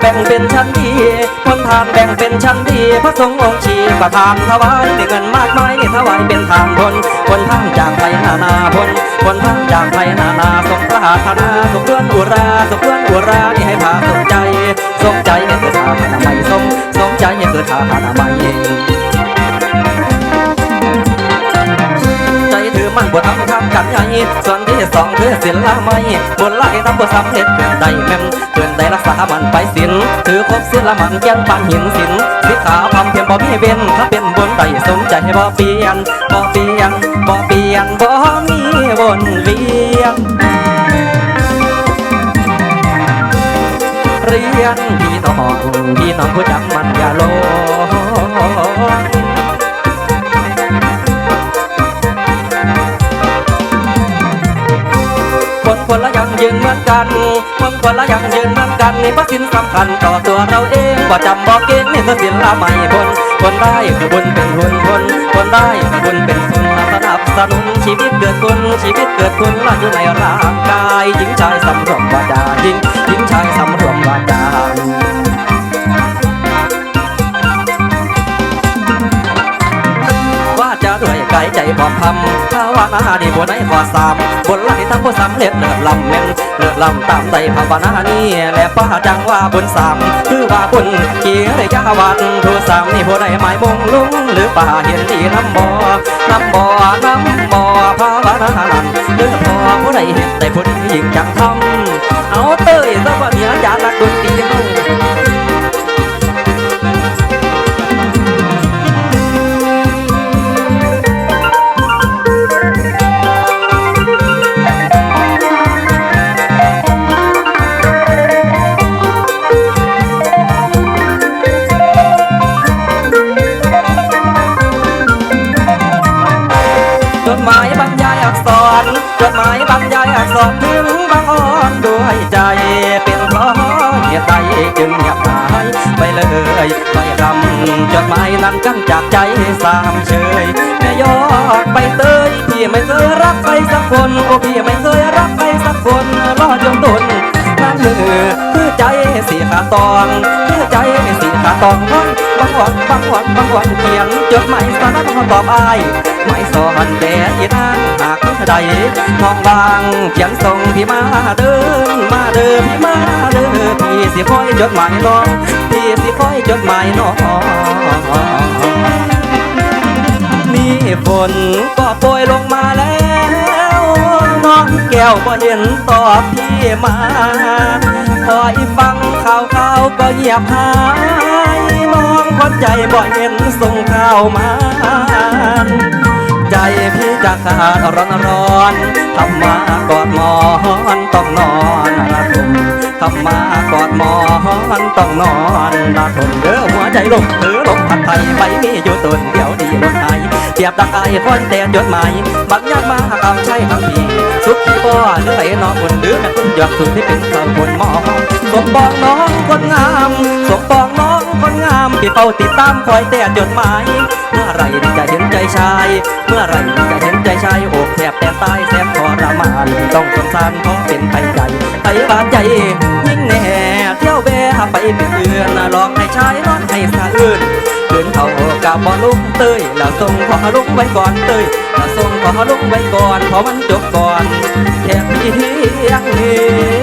แบ่งเป็นชั้นดีคนทานแบ่งเป็นชั้นดี พระสงฆ์องค์ชีประทานถวายเงินมากมายนี่ถวายเป็นทานพลคนทั้งจากไปนานาพลคนทั้งจากไปนานาสมปรารถนาสมเพื่อนอุราสมเพื่อนอุรานี่ให้พาสมใจสมใจให้เกิดทานามัยสมสมใจให้เกิดทานามัยใจถือมั่นบททำทำ กันใหญ่ส่วนที่สองคือศิลไม้บนไล่ทำบทสำเร็จเกินได้แม่นเกินได้รักษามันไปสินถือครบศิลมันแก้นปานหินสินสิขาพำเพียงบ่มีเว้นถ้าเป็นบนใดสมใจบ่เปลี่ยนบ่เปลี่ยนบ่เปลี่ยนบ่มีวนเวียนเรียนพี่น้องพี่น้องผู้จักมันอย่าโล ยังยืนเมือนกันคนละยังยืนเมือนกันนี่พระสินสำคัญต่อตัวเราเองว่าจำบอกเก่งนี่คือศิลละไม่คนคนได้คือบุญเป็นบุญคนคนได้คือบุญเป็นบุญสนับสนุนชีวิตเกิดคุณชีวิตเกิดคุณละอยู่ในร่างกายหญิงชายสำรวมวาจาหญิง กายใจพอมทำถ้าว่านาดีบนไหนขอสามบนไหลทั้งผู้สำเร็จเลิศลำเม่นเลิศลำตามใจภาวนานี้และป้าจังว่าบุญสามคือว่าบุญเกียรติยาวันทุสามนี่ผู้ใดหมายมงลุงหรือป่าเห็นดีน้ำบ่อน้ำบ่อน้ำบ่อภาวนานันหรือพอผู้ใดเห็นแต่ผู้หญิงจังทำเอาเต้ยสวัสดีอาจารย์นักดน จดหมายบรรยายอักษร จดหมายบรรยายอักษรถึงบางอ่อนด้วยใจเป็นเพราะเหตุใดจึงเงียบหายไปเลยไม่รำจดหมายนั้นกั้นจากใจสามเชยแม่ยอดใบเตยพี่ไม่เคยรักใครสักคนโอ้พี่ไม่เคยรักใครสักคนรอจนตุนนั่นมือคือใจสีขาตองคือใจสีขาตองวันบางวันบางวันบางวันเขียนจดหมายสารพัดตอบอาย ไม่สอนแดดอีนางหากใดมองบางเขียนส่งพี่มาเดินมาเดินพี่มาเดินพี่สิคอยจดหมายน้องพี่สิคอยจดหมายน้องนี่ฝนก็โปรยลงมาแล้วน้องแก้วก็เห็นตอบพี่มาคอยฟังข่าวข่าวก็เงียบหายมองคนใจบ่เห็นส่งข่าวมา พี่จะขาดร้อนร้อนทำมากอดหมอนต้องนอนละทมทำมากอดหมอนต้องนอนละทมเด้อหัวใจลงถือลมพัดไทยไปมีอยู่ตนเดียวดีลมไทยเปรียบดังไอ้คนแต่จดหมายบักยันมาหากำใช้ทั้งทีสุขที่บ่อหรือไหลนอนบนเดือแม่คุณหยอกสุดที่เป็นสาวคนหมอสมปองน้องคนงามามที่เฝ้าติดตามคอยแต่จดหมาย เมื่อไรจะเห็นใจชาย เมื่อไรจะเห็นใจชายอกแทบแตกตายแสบทรมานต้องสงสารเพราะเป็นไปใจไปบาดใจยิ่งแน่เที่ยวแบไปเป็นเพื่อนหลอกให้ชายนอนให้สะอื่นเกินเขากับบอลุงเตยแล้วส่งขอลุงไว้ก่อนเตยแล้วส่งขอลุงไว้ก่อนเพราะมันจบก่อนแค่เพียงนี้